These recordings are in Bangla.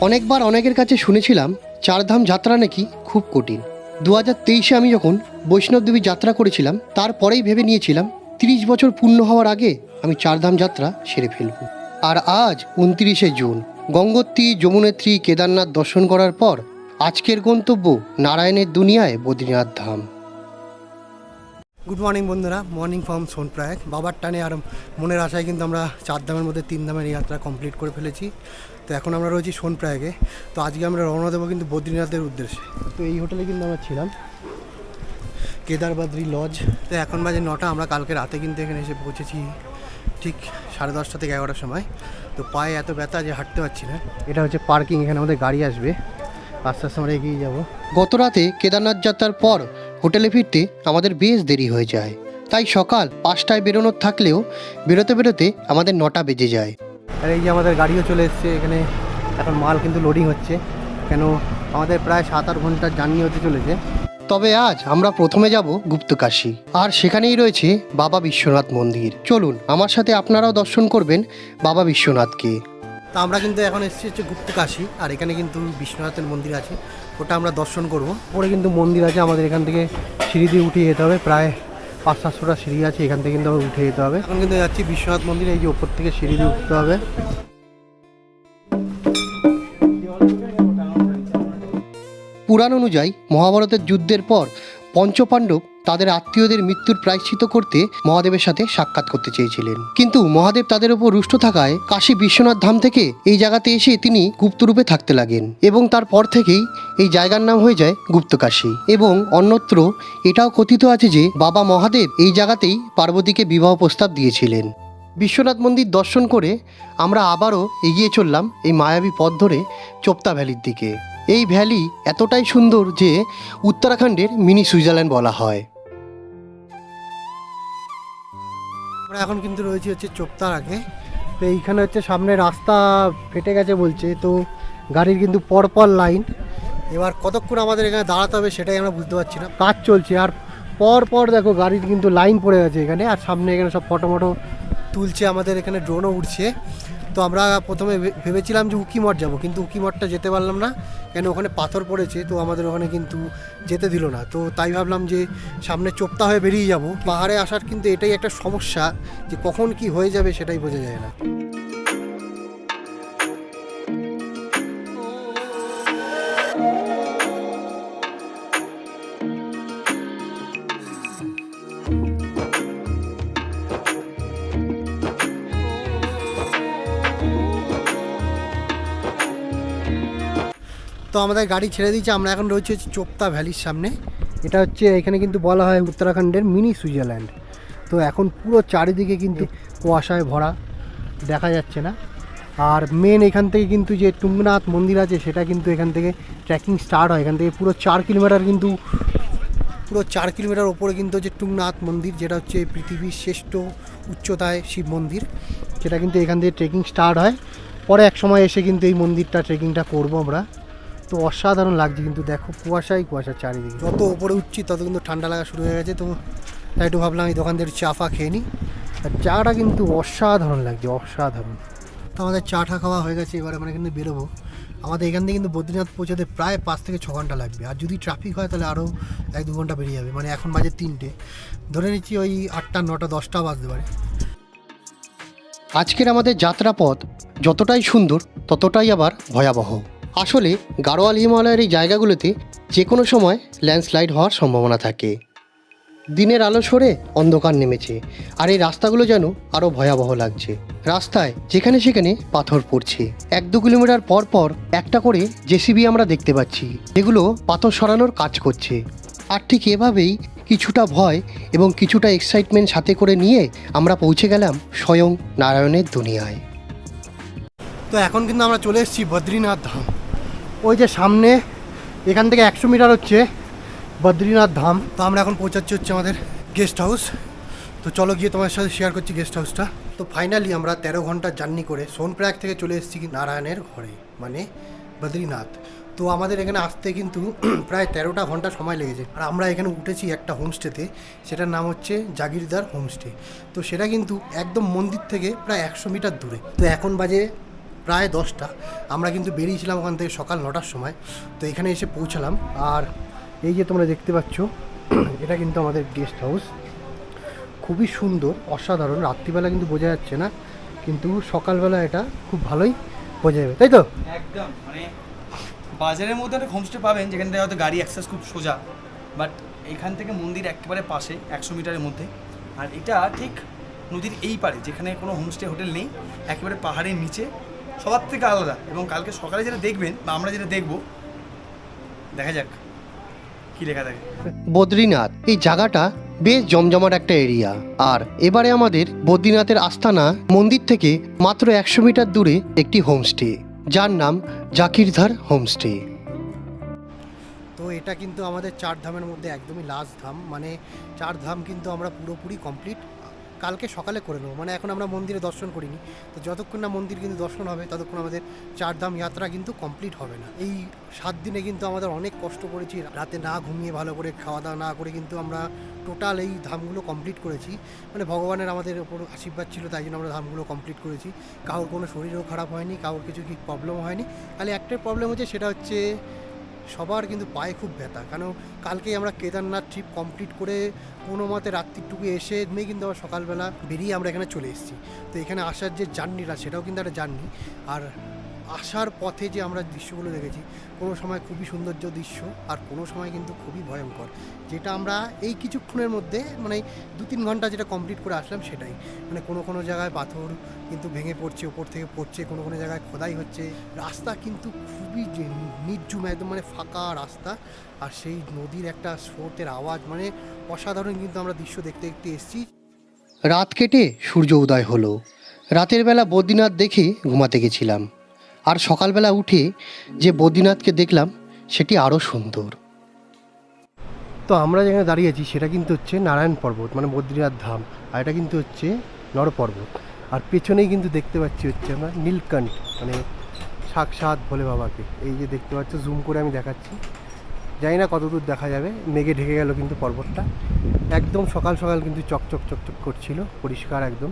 অনেকবার অনেকের কাছে শুনেছিলাম, চারধাম যাত্রা নাকি খুব কঠিন। দু হাজার তেইশে আমি যখন বৈষ্ণবদেবী যাত্রা করেছিলাম, তারপরেই ভেবে নিয়েছিলাম, তিরিশ বছর পূর্ণ হওয়ার আগে আমি চারধাম যাত্রা সেরে ফেলব। আর আজ উনত্রিশে জুন, গঙ্গোত্রী, যমুনেত্রী, কেদারনাথ দর্শন করার পর আজকের গন্তব্য নারায়ণের দুনিয়ায় বদ্রীনাথ ধাম। গুড মর্নিং বন্ধুরা। মর্নিং ফ্রম সোনপ্রায়ক বাবার টানে আর মনের আশায় কিন্তু আমরা চার ধামের মধ্যে তিন ধামের যাত্রা কমপ্লিট করে ফেলেছি। তো এখন আমরা রয়েছি সোনপ্রায়গে তো আজকে আমরা রওনা দেবো কিন্তু বদ্রীনাথের উদ্দেশ্যে। তো এই হোটেলে কিন্তু আমরা ছিলাম। কেদারবাদ্রি লজ তো এখন বাজে নটা। আমরা কালকে রাতে কিন্তু এখানে এসে পৌঁছেছি ঠিক সাড়ে দশটা থেকে এগারোটার সময়। তো পায়ে এত ব্যথা যে হাঁটতে পারছি না। এটা হচ্ছে পার্কিং এখানে আমাদের গাড়ি আসবে। আস্তে আস্তে আমরা এগিয়ে যাব। গত রাতে কেদারনাথ যাত্রার পর হোটেলে ফিরতে আমাদের বেশ দেরি হয়ে যায়। তাই সকাল পাঁচটায় বেরোনোর থাকলেও বেরোতে বেরোতে আমাদের নটা বেজে যায়। আর এই যে আমাদের গাড়িও চলে এসছে এখানে এখন মাল কিন্তু লোডিং হচ্ছে। কেন আমাদের প্রায় সাত আট ঘণ্টার জার্নি হতে চলেছে। তবে আজ আমরা প্রথমে যাব গুপ্তকাশী। আর সেখানেই রয়েছে বাবা বিশ্বনাথ মন্দির। চলুন আমার সাথে আপনারাও দর্শন করবেন বাবা বিশ্বনাথকে। তা আমরা কিন্তু এখন এসেছি হচ্ছে গুপ্তকাশী। আর এখানে কিন্তু বিশ্বনাথের মন্দির আছে। ওটা আমরা দর্শন করব। পরে কিন্তু মন্দির আছে আমাদের এখান থেকে সিঁড়ি দিয়ে উঠে যেতে হবে প্রায় পাঁচ সাতশোটা সিঁড়ি আছে এখান থেকে কিন্তু আমরা উঠে যেতে হবে। এখন কিন্তু যাচ্ছি বিশ্বনাথ মন্দির এই যে ওপর থেকে সিঁড়ি দিয়ে উঠতে হবে। পুরাণ অনুযায়ী মহাভারতের যুদ্ধের পর পঞ্চপাণ্ডব তাদের আত্মীয়দের মৃত্যুর প্রায়শ্চিত করতে মহাদেবের সাথে সাক্ষাৎ করতে চেয়েছিলেন। কিন্তু মহাদেব তাদের উপর রুষ্ট থাকায় কাশী বিশ্বনাথ ধাম থেকে এই জায়গাতে এসে তিনি গুপ্তরূপে থাকতে লাগেন এবং তারপর থেকেই এই জায়গার নাম হয়ে যায় গুপ্তকাশী এবং অন্যত্র এটাও কথিত আছে যে বাবা মহাদেব এই জায়গাতেই পার্বতীকে বিবাহ প্রস্তাব দিয়েছিলেন। বিশ্বনাথ মন্দির দর্শন করে আমরা আবারও এগিয়ে চললাম এই মায়াবী পথ ধরে চোপতা ভ্যালির দিকে। এই ভ্যালি এতটাই সুন্দর যে উত্তরাখণ্ডের মিনি সুইজারল্যান্ড বলা হয়। আমরা এখন কিন্তু রয়েছি হচ্ছে চোপতার আগে। তো এইখানে হচ্ছে সামনে রাস্তা ফেটে গেছে বলছে, তো গাড়ির কিন্তু পরপর লাইন। এবার কতক্ষণ আমাদের এখানে দাঁড়াতে হবে সেটাই আমরা বুঝতে পারছি না। কাজ চলছে, আর পর পর দেখো গাড়ির কিন্তু লাইন পড়ে গেছে এখানে, আর সামনে এখানে সব ফটো মটো তুলছে আমাদের এখানে ড্রোনও উঠছে তো আমরা প্রথমে ভেবেছিলাম যে উকিমঠ যাব, কিন্তু উকিমঠটা যেতে পারলাম না, কেন ওখানে পাথর পড়েছে, তো আমাদের ওখানে কিন্তু যেতে দিল না। তো তাই ভাবলাম যে সামনে চোপ্তা হয়ে বেরিয়ে যাব। পাহাড়ে আসার কিন্তু এটাই একটা সমস্যা, যে কখন কি হয়ে যাবে সেটাই বোঝা যায় না। তো আমাদের গাড়ি ছেড়ে দিয়েছে, আমরা এখন রয়েছে হচ্ছে চোপতা ভ্যালির সামনে। এটা হচ্ছে এখানে কিন্তু বলা হয় উত্তরাখণ্ডের মিনি সুইজারল্যান্ড। তো এখন পুরো চারিদিকে কিন্তু কুয়াশায় ভরা, দেখা যাচ্ছে না। আর মেন এখান থেকে কিন্তু যে টুঙ্গনাথ মন্দির আছে, সেটা কিন্তু এখান থেকে ট্রেকিং স্টার্ট হয়। এখান থেকে পুরো চার কিলোমিটার কিন্তু, পুরো চার কিলোমিটার ওপরে কিন্তু হচ্ছে টুংনাথ মন্দির, যেটা হচ্ছে পৃথিবীর শ্রেষ্ঠ উচ্চতায় শিব মন্দির। সেটা কিন্তু এখান থেকে ট্রেকিং স্টার্ট হয়। পরে এক সময় এসে কিন্তু এই মন্দিরটা ট্রেকিংটা করব আমরা। তো অসাধারণ লাগছে কিন্তু দেখো, কুয়াশাই কুয়াশা চারিদিকে। যত ওপরে উঠছি, তত কিন্তু ঠান্ডা লাগা শুরু হয়ে গেছে। তো তাই একটু ভাবলাম, এই দোকান থেকে চা ফা খেয়ে নিই আর চাটা কিন্তু অসাধারণ লাগছে, অসাধারণ। তো আমাদের চা টা খাওয়া হয়ে গেছে, এবার আমরা কিন্তু বেরোবো। আমাদের এখান থেকে কিন্তু বদ্রীনাথ পৌঁছাতে প্রায় পাঁচ থেকে ছ ঘণ্টা লাগবে। আর যদি ট্রাফিক হয়, তাহলে আরও এক দু ঘণ্টা বেরিয়ে যাবে। মানে এখন বাজে তিনটে। ধরে নিচ্ছি ওই আটটা, নটা, দশটা বাজতে পারে। আজকের আমাদের যাত্রাপথ যতটাই সুন্দর, ততটাই আবার ভয়াবহ। আসলে গাড়োয়াল হিমালয়ের এই জায়গাগুলোতে যে কোনো সময় ল্যান্ডস্লাইড হওয়ার সম্ভাবনা থাকে। দিনের আলো সরে অন্ধকার নেমেছে, আর এই রাস্তাগুলো যেন আরও ভয়াবহ লাগছে। রাস্তায় যেখানে সেখানে পাথর পড়ছে। এক দু কিলোমিটার পর পর একটা করে জেসিবি আমরা দেখতে পাচ্ছি, যেগুলো পাথর সরানোর কাজ করছে। আর ঠিক এভাবেই কিছুটা ভয় এবং কিছুটা এক্সাইটমেন্ট সাথে করে নিয়ে আমরা পৌঁছে গেলাম স্বয়ং নারায়ণের দুনিয়ায়। তো এখন কিন্তু আমরা চলে এসেছি বদ্রীনাথ ধাম। ওই যে সামনে, এখান থেকে একশো মিটার হচ্ছে বদ্রীনাথ ধাম। তো আমরা এখন পৌঁছাচ্ছি হচ্ছে আমাদের গেস্ট হাউস তো চলো গিয়ে তোমার সাথে শেয়ার করছি গেস্ট হাউসটা তো ফাইনালি আমরা তেরো ঘণ্টা জার্নি করে সোনপ্রয়াগ থেকে চলে এসেছি নারায়ণের ঘরে মানে বদ্রীনাথ। তো আমাদের এখানে আসতে কিন্তু প্রায় তেরোটা ঘণ্টা সময় লেগেছে। আর আমরা এখানে উঠেছি একটা হোমস্টেতে সেটার নাম হচ্ছে জাগিরদার হোমস্টে তো সেটা কিন্তু একদম মন্দির থেকে প্রায় একশো মিটার দূরে। তো এখন বাজে প্রায় দশটা। আমরা কিন্তু বেরিয়েছিলাম ওখান থেকে সকাল নটার সময়। তো এখানে এসে পৌঁছালাম। আর এই যে তোমরা দেখতে পাচ্ছ, এটা কিন্তু আমাদের গেস্ট হাউস খুবই সুন্দর, অসাধারণ। রাত্রিবেলা কিন্তু বোঝা যাচ্ছে না, কিন্তু সকালবেলা এটা খুব ভালোই বোঝা যাবে। তাই তো? একদম মানে বাজারের মধ্যে একটা হোমস্টে পাবেন, যেখান থেকে হয়তো গাড়ি অ্যাক্সেস খুব সোজা। বাট এখান থেকে মন্দির একেবারে পাশে, একশো মিটারের মধ্যে। আর এটা ঠিক নদীর এই পারে যেখানে কোনো হোমস্টে হোটেল নেই, একেবারে পাহাড়ের নিচে। সবার থেকে আলাদা এবং কালকে সকালে যেটা দেখবেন বা আমরা যেটা দেখব দেখা যাক কি লেখা থাকে। বদ্রীনাথ এই জায়গাটা বেশ জমজমাট একটা এরিয়া আর এবারে আমাদের বদ্রীনাথের আস্তানা মন্দির থেকে মাত্র একশো মিটার দূরে একটি হোমস্টে যার নাম জাকিরধার হোমস্টে তো এটা কিন্তু আমাদের চার ধামের মধ্যে একদমই লাস্ট ধাম মানে চার ধাম কিন্তু আমরা পুরোপুরি কমপ্লিট কালকে সকালে করে নেব। মানে এখন আমরা মন্দিরে দর্শন করিনি। তো যতক্ষণ না মন্দির কিন্তু দর্শন হবে, ততক্ষণ আমাদের চারধাম যাত্রা কিন্তু কমপ্লিট হবে না। এই সাত দিনে কিন্তু আমাদের অনেক কষ্ট করেছি। রাতে না ঘুমিয়ে ভালো করে খাওয়া দাওয়া না করে কিন্তু আমরা টোটাল এই ধামগুলো কমপ্লিট করেছি। মানে ভগবানের আমাদের ওপর আশীর্বাদ ছিল, তাই জন্য আমরা ধামগুলো কমপ্লিট করেছি। কারোর কোনো শরীরও খারাপ হয়নি কারোর কিছু কি প্রবলেম হয়নি। খালি একটাই প্রবলেম হচ্ছে, সেটা হচ্ছে সবার কিন্তু পায়ে খুব ব্যথা। কেন কালকেই আমরা কেদারনাথ ট্রিপ কমপ্লিট করে কোনো মতে রাত্রিটুকু এসে নিয়ে কিন্তু আমরা সকালবেলা বেরিয়ে আমরা এখানে চলে এসেছি। তো এখানে আসার যে জার্নিটা সেটাও কিন্তু একটা জার্নি আর আসার পথে যে আমরা দৃশ্যগুলো দেখেছি, কোনো সময় খুবই সৌন্দর্য দৃশ্য আর কোনো সময় কিন্তু খুবই ভয়ঙ্কর। যেটা আমরা এই কিছুক্ষণের মধ্যে মানে দু তিন ঘণ্টা যেটা কমপ্লিট করে আসলাম সেটাই। মানে কোনো কোনো জায়গায় পাথর কিন্তু ভেঙে পড়ছে, ওপর থেকে পড়ছে, কোনো কোনো জায়গায় খোদাই হচ্ছে। রাস্তা কিন্তু খুবই নির্জুম একদম মানে ফাঁকা রাস্তা আর সেই নদীর একটা স্রোতের আওয়াজ মানে অসাধারণ কিন্তু আমরা দৃশ্য দেখতে দেখতে এসেছি। রাত কেটে সূর্য উদয় হলো। রাতের বেলা বদ্রীনাথ দেখে ঘুমাতে গেছিলাম। আর সকালবেলা উঠে যে বদ্রীনাথকে দেখলাম, সেটি আরও সুন্দর। তো আমরা যেখানে দাঁড়িয়ে আছি, সেটা কিন্তু হচ্ছে নারায়ণ পর্বত মানে বদ্রীনাথ ধাম, আর এটা কিন্তু হচ্ছে নর পর্বত আর পেছনেই কিন্তু দেখতে পাচ্ছি হচ্ছে আমরা নীলকণ্ঠ মানে সাক্ষাৎ ভোলে বাবাকে। এই যে দেখতে পাচ্ছ, জুম করে আমি দেখাচ্ছি। জানি না কতদূর দেখা যাবে, মেঘে ঢেকে গেল কিন্তু পর্বতটা। একদম সকাল সকাল কিন্তু চকচক চকচক করছিল, পরিষ্কার একদম।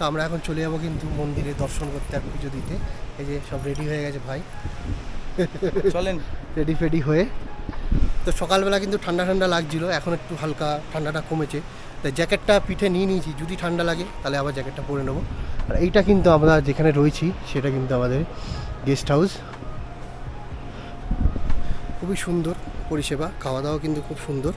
তো আমরা এখন চলে যাব কিন্তু মন্দিরে দর্শন করতে আর পুজো দিতে। এই যে সব রেডি হয়ে গেছে ভাই। চলেন। রেডি ফেডি হয়ে। তো সকালবেলা কিন্তু ঠান্ডা ঠান্ডা লাগছিল এখন একটু হালকা ঠান্ডাটা কমেছে। তাই জ্যাকেটটা পিঠে নিয়ে নিয়েছি যদি ঠান্ডা লাগে তাহলে আবার জ্যাকেটটা পরে নেব। আর এইটা কিন্তু আমরা যেখানে রয়েছি সেটা কিন্তু আমাদের গেস্ট হাউস খুবই সুন্দর পরিষেবা খাওয়া দাওয়া কিন্তু খুব সুন্দর।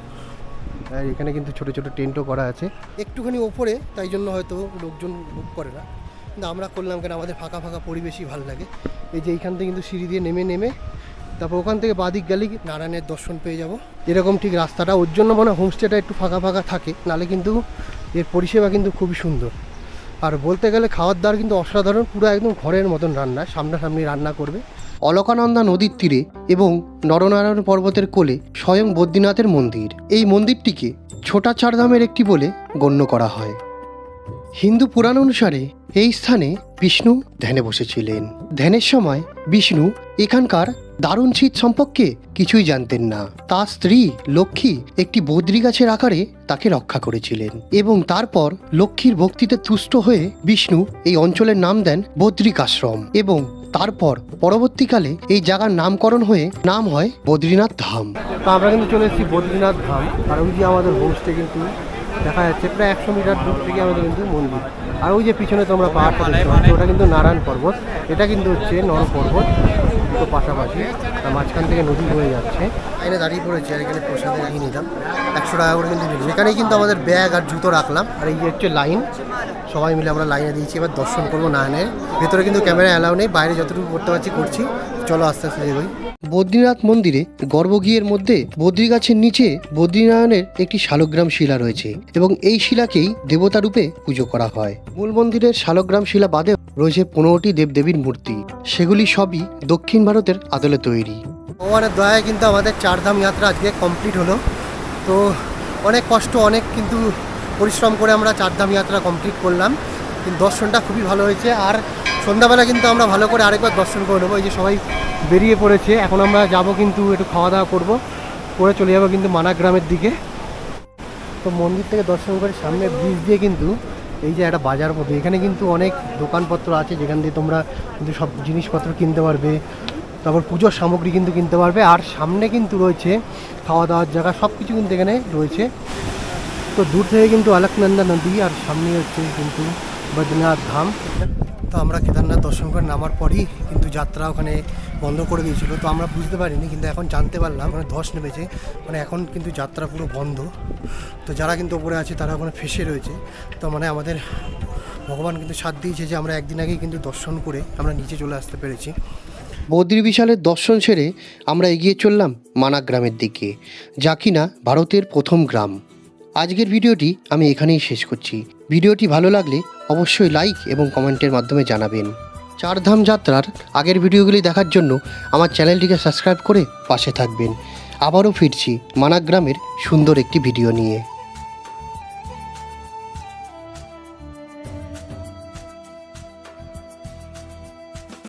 আর এখানে কিন্তু ছোট ছোট টেন্টও করা আছে। একটুখানি ওপরে, তাই জন্য হয়তো লোকজন বুক করে না। কিন্তু আমরা করলাম কেন? আমাদের ফাঁকা ফাঁকা পরিবেশই ভালো লাগে। এই যে এইখান থেকে কিন্তু সিঁড়ি দিয়ে নেমে নেমে, তারপর ওখান থেকে বাদিক গেলেই নারায়ণের দর্শন পেয়ে যাব। এরকম ঠিক রাস্তাটা, ওর জন্য মনে হোমস্টেটা একটু ফাঁকা ফাঁকা থাকে, নালে কিন্তু এর পরিষেবা কিন্তু খুবই সুন্দর। আর বলতে গেলে খাওয়ার দাওয়ার কিন্তু অসাধারণ, পুরো একদম ঘরের মতন রান্না, সামনাসামনি রান্না করবে। অলকানন্দা নদীর তীরে এবং নরনারায়ণ পর্বতের কোলে স্বয়ং বদ্রীনাথের মন্দির। এই মন্দিরটিকে ছোটা চারধামের একটি বলে গণ্য করা হয়। হিন্দু পুরাণ অনুসারে এই স্থানে বিষ্ণু ধ্যানে বসেছিলেন। ধ্যানের সময় বিষ্ণু এখানকার দারুণ শীত সম্পর্কে কিছুই জানতেন না। তার স্ত্রী লক্ষ্মী একটি বদ্রী গাছের আকারে তাকে রক্ষা করেছিলেন এবং তারপর লক্ষ্মীর ভক্তিতে তুষ্ট হয়ে বিষ্ণু এই অঞ্চলের নাম দেন বদ্রিকাশ্রম এবং তারপর পরবর্তীকালে এই জায়গার নামকরণ হয়ে নাম হয় বদ্রীনাথ ধাম। তো আমরা কিন্তু চলে এসেছি বদ্রীনাথ ধাম। আর ওই যে আমাদের হোমস্টে কিন্তু দেখা যাচ্ছে প্রায় একশো মিটার দূর থেকে আমাদের কিন্তু মন্দির। আর ওই যে পিছনে তোমরা পাচ্ছ ওটা কিন্তু নারায়ণ পর্বত। এটা কিন্তু হচ্ছে নর পর্বত তো পাশাপাশি মাঝখান থেকে নদী বয়ে যাচ্ছে। এখানে দাঁড়িয়ে পড়েছি আর এখানে প্রসাদে নিয়ে নিলাম। একশো টাকা করে কিন্তু এখানেই কিন্তু আমাদের ব্যাগ আর জুতো রাখলাম। আর এই যে হচ্ছে লাইন সবাই মিলে আমরা লাইনে দিয়েছি, এবার দর্শন করব নারায়ণের ভেতরে কিন্তু ক্যামেরা অ্যালাউ নেই, বাইরে যতটুকু করতে পারছি, করছি। চলো আস্তে আস্তে এগোই বদ্রীনাথ মন্দিরে গর্ভগৃহের মধ্যে বদ্রী গাছের নিচে বদ্রীনারায়ণের একটি শালগ্রাম শিলা রয়েছে এবং এই শিলাকেই দেবতা রূপে পুজো করা হয়। মূল মন্দিরের শালগ্রাম শিলা বাদেও রয়েছে পনেরোটি দেবদেবীর মূর্তি। সেগুলি সবই দক্ষিণ ভারতের আদলে তৈরি। ভগবানের দয়ায় কিন্তু আমাদের চারধাম যাত্রা আজকে কমপ্লিট হলো। তো অনেক কষ্ট, অনেক কিন্তু পরিশ্রম করে আমরা চারধাম যাত্রা কমপ্লিট করলাম। কিন্তু দর্শনটা খুবই ভালো হয়েছে। আর সন্ধ্যাবেলা কিন্তু আমরা ভালো করে আরেকবার দর্শন করে নেব। এই যে সবাই বেরিয়ে পড়েছে। এখন আমরা যাব কিন্তু একটু খাওয়া দাওয়া করব। করে চলে যাব কিন্তু মানা গ্রামের দিকে। তো মন্দির থেকে দর্শন করে সামনে ব্রিজ দিয়ে কিন্তু এই যে একটা বাজার মতো এখানে কিন্তু অনেক দোকানপত্র আছে, যেখান দিয়ে তোমরা কিন্তু সব জিনিসপত্র কিনতে পারবে। তারপর পুজোর সামগ্রী কিন্তু কিনতে পারবে। আর সামনে কিন্তু রয়েছে খাওয়া দাওয়ার জায়গা। সব কিছু কিন্তু এখানে রয়েছে। তো দূর থেকে কিন্তু আলাকনন্দা নদী আর সামনে হচ্ছে কিন্তু বদ্রীনাথ ধাম। তো আমরা কেদারনাথ দর্শন করে নামার পরই কিন্তু যাত্রা ওখানে বন্ধ করে দিয়েছিল। তো আমরা বুঝতে পারিনি, কিন্তু এখন জানতে পারলাম, ওখানে ধস নেমেছে। মানে এখন কিন্তু যাত্রা পুরো বন্ধ। তো যারা কিন্তু ওপরে আছে, তারা ওখানে ফেসে রয়েছে। তো মানে আমাদের ভগবান কিন্তু সাথ দিয়েছে যে আমরা একদিন আগেই কিন্তু দর্শন করে আমরা নিচে চলে আসতে পেরেছি। বদ্রী বিশালের দর্শন সেরে আমরা এগিয়ে চললাম মানা গ্রামের দিকে, যা কিনা ভারতের প্রথম গ্রাম। আজকের ভিডিওটি আমি এখানেই শেষ করছি। ভিডিওটি ভালো লাগলে অবশ্যই লাইক এবং কমেন্টের মাধ্যমে জানাবেন। চারধাম যাত্রার আগের ভিডিওগুলি দেখার জন্য আমার চ্যানেলটিকে সাবস্ক্রাইব করে পাশে থাকবেন। আবারও ফিরছি মানাগ্রামের সুন্দর একটি ভিডিও নিয়ে।